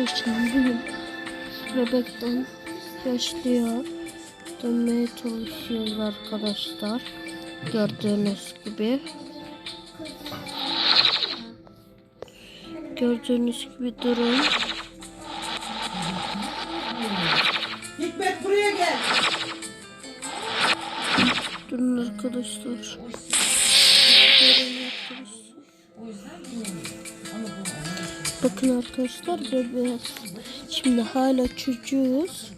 yaşındayım. Bebekten yaşlıya dönmeye çalışıyoruz arkadaşlar. Gördüğünüz gibi. Gördüğünüz gibi durum. Hikmet buraya gel. Durun arkadaşlar. Durun arkadaşlar. Bakın arkadaşlar bebeğiz. Şimdi hala çocuğuz.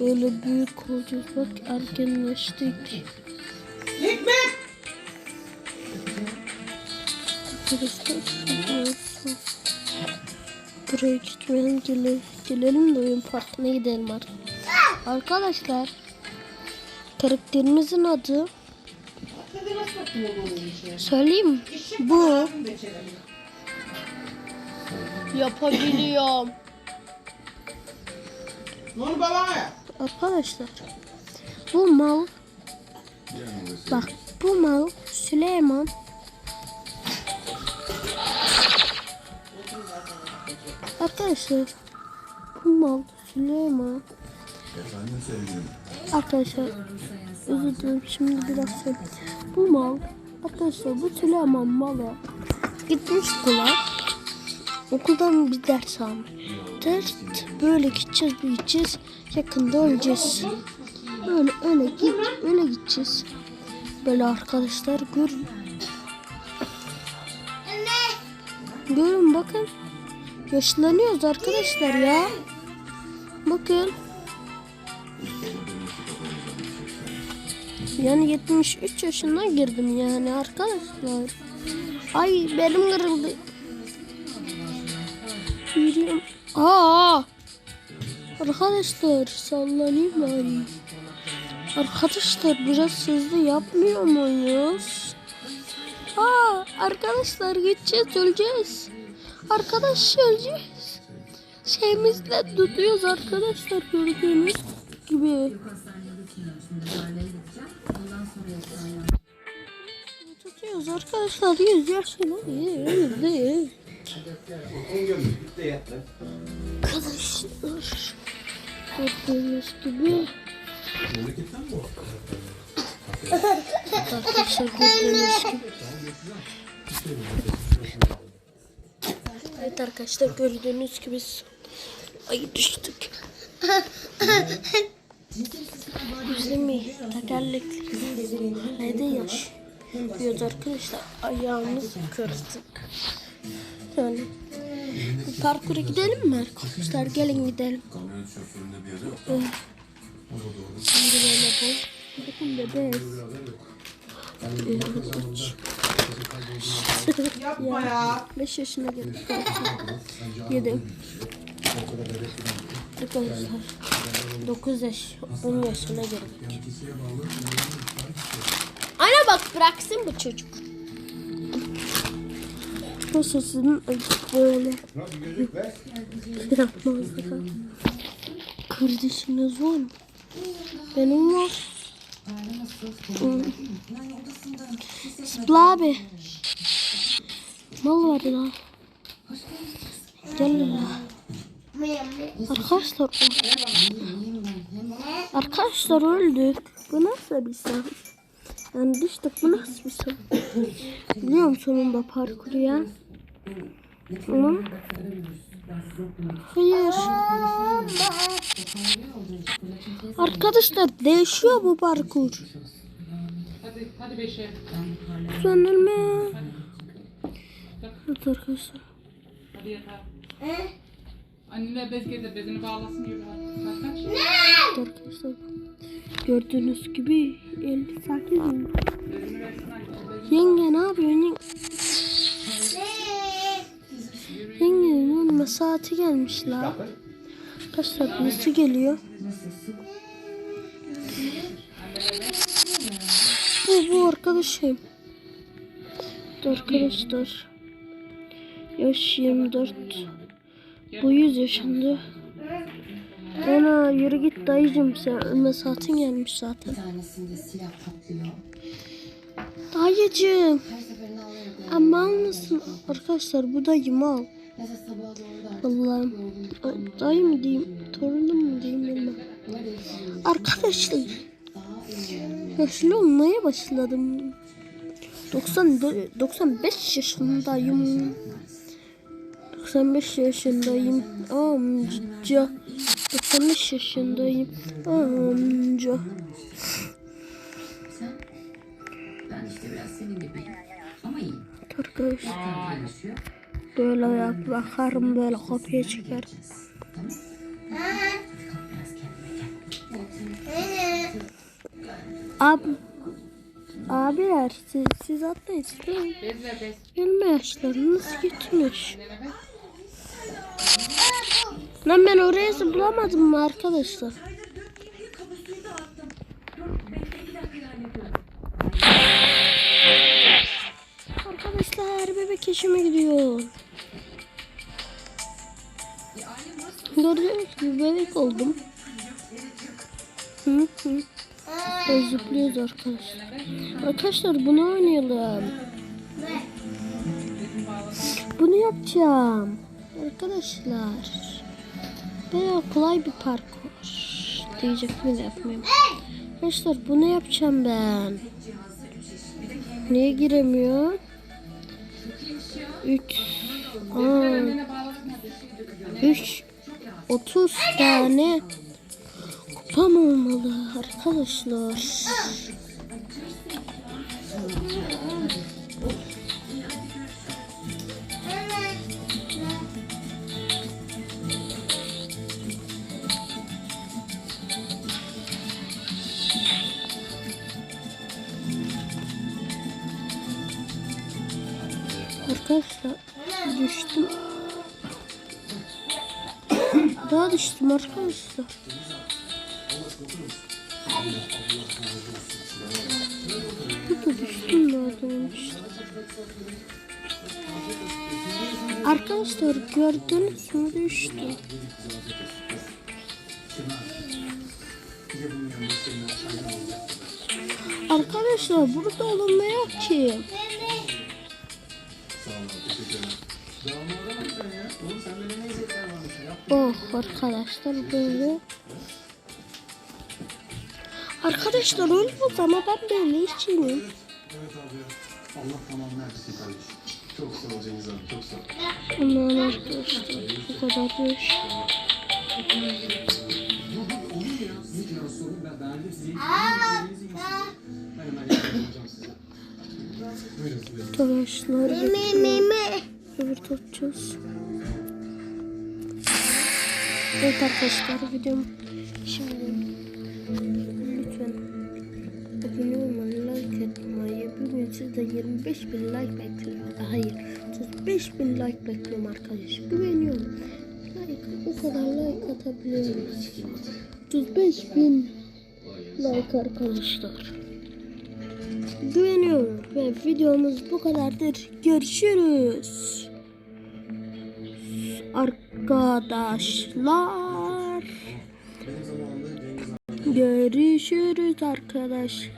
Böyle büyük olacağız. Bak ergenleştik. Hikmet. Arkadaşlar. Buraya gitmeyelim. Gele, gelelim de oyun parkına gidelim artık. Arkadaşlar karakterimizin adı söyleyeyim? Bu yapabiliyorum. Onu babana yap. Arkadaşlar bu mal bak bu mal Süleyman Arkadaşlar bu mal Süleyman Efendim sevgilim. Arkadaşlar özür dilerim şimdi biraz söyleyeyim. Bu mal arkadaşlar bu Süleyman malı gitmiş okula okuldan bir ders almış. Ders böyle gideceğiz gideceğiz yakında öleceğiz. Öyle öyle git öyle gideceğiz. Böyle arkadaşlar görün. Görün bakın. Yaşlanıyoruz arkadaşlar ya. Bakın. Yani 73 yaşına girdim yani arkadaşlar. Ay belim kırıldı. Yürüyorum. Aa! Arkadaşlar sallanayım bari. Arkadaşlar biraz hızlı yapmıyor muyuz? Aa arkadaşlar gideceğiz öleceğiz. Arkadaş öleceğiz. Şeyimizle tutuyoruz arkadaşlar gördüğünüz gibi. Tutuyoruz arkadaşlar 100 yaşına yüzde. Arkadaşlar gördüğünüz gibi arkadaşlar gördüğünüz gibi Evet arkadaşlar gördüğünüz gibi ay düştük. Üzülmeyin tekerlekli nede yaş diyoruz arkadaşlar ayağımız kırdık. Yani parkura gidelim mi arkadaşlar gelin gidelim. Kamyonet şoföründe bir yere yok. Evet. Şimdi böyle boy. Bakın bebeğiz. Yapma ya. 5 yaşına geldik. 7. Arkadaşlar 9 yaş 10 yaşına geldik. Ana bak bıraksın bu çocuk. Nasıl sizin acık böyle yapmazdık. Kardeşiniz var mı? Benim var. Sıpla abi. Mal var ya. Gel la. Arkadaşlar Arkadaşlar öldük. Bu nasıl bir sen? Yani düştük bu nasıl bir sen? Biliyorum sonunda parkuru ya. Ama Hayır. Arkadaşlar değişiyor bu parkur. Hadi, hadi beşe. Düzenlenme. Evet arkadaşlar. Hadi yatağa. Anneler bez getir, bezini bağlasın? Evet arkadaşlar. Gördüğünüz gibi 58 yıl. Bezini versin hadi. Yenge ne yapıyorsun? Yenge? Yengenin ölme saati gelmiş la. Arkadaşlar birisi geliyor. Bu bu arkadaşım. Arkadaşlar. Yaş 24. Bu 100 yaşında. Ana yürü git dayıcım sen ölme saatin gelmiş zaten. Dayıcım. Ama mısın? Arkadaşlar bu dayı mal. Allah'ım. Dayı mı diyeyim, torunum mu diyeyim bilmem. Arkadaşlar yaşlı olmaya başladım. 90 95 yaşındayım. 95 yaşındayım amca. 95 yaşındayım amca. Ben işte biraz senin gibiyim. Kalbi yaşıyor. böyle yap bakarım böyle kopya çeker. Tamam. Kalk biraz kendine gel. Abi Abiler siz, siz atlayın. Siz de Bez ver bez. Gelme yaşlarınız gitmiş. Lan ben oraya zıplamadım mı arkadaşlar? İşime gidiyor. Gördüğünüz gibi bebek oldum. Hı hı. Böyle arkadaşlar. Arkadaşlar bunu oynayalım. Bunu yapacağım. Arkadaşlar. Bayağı kolay bir parkur. Diyecektim de yapmayayım. Arkadaşlar bunu yapacağım ben. Niye giremiyor? 3 Annene bağlasın hadi. 3 30 tane kupam olmalı arkadaşlar. Arkadaşlar düştüm. Daha düştüm arkadaşlar. Burada düştüm nereden düştüm. Arkadaşlar gördünüz mü düştüm. Arkadaşlar burada olunmuyor ki. Sağ olun. Oh arkadaşlar böyle. Arkadaşlar olmaz ama ben böyle içeyim. Evet abi. Allah tamam versin kardeşim. Çok sağ ol Cengiz abi. Çok sağ ol. Aman arkadaşlar bu kadar düş. Arkadaşlar öbür tutacağız. Evet arkadaşlar videom şimdi lütfen abone olmayı, like etmeyi, bugün sizde 25 bin like bekliyorum. Hayır, 35 bin like bekliyorum arkadaşlar. Güveniyorum. Like, o kadar like atabiliyoruz. 35 bin like arkadaşlar. Güveniyorum ve videomuz bu kadardır. Görüşürüz. Arkadaşlar. Görüşürüz arkadaşlar.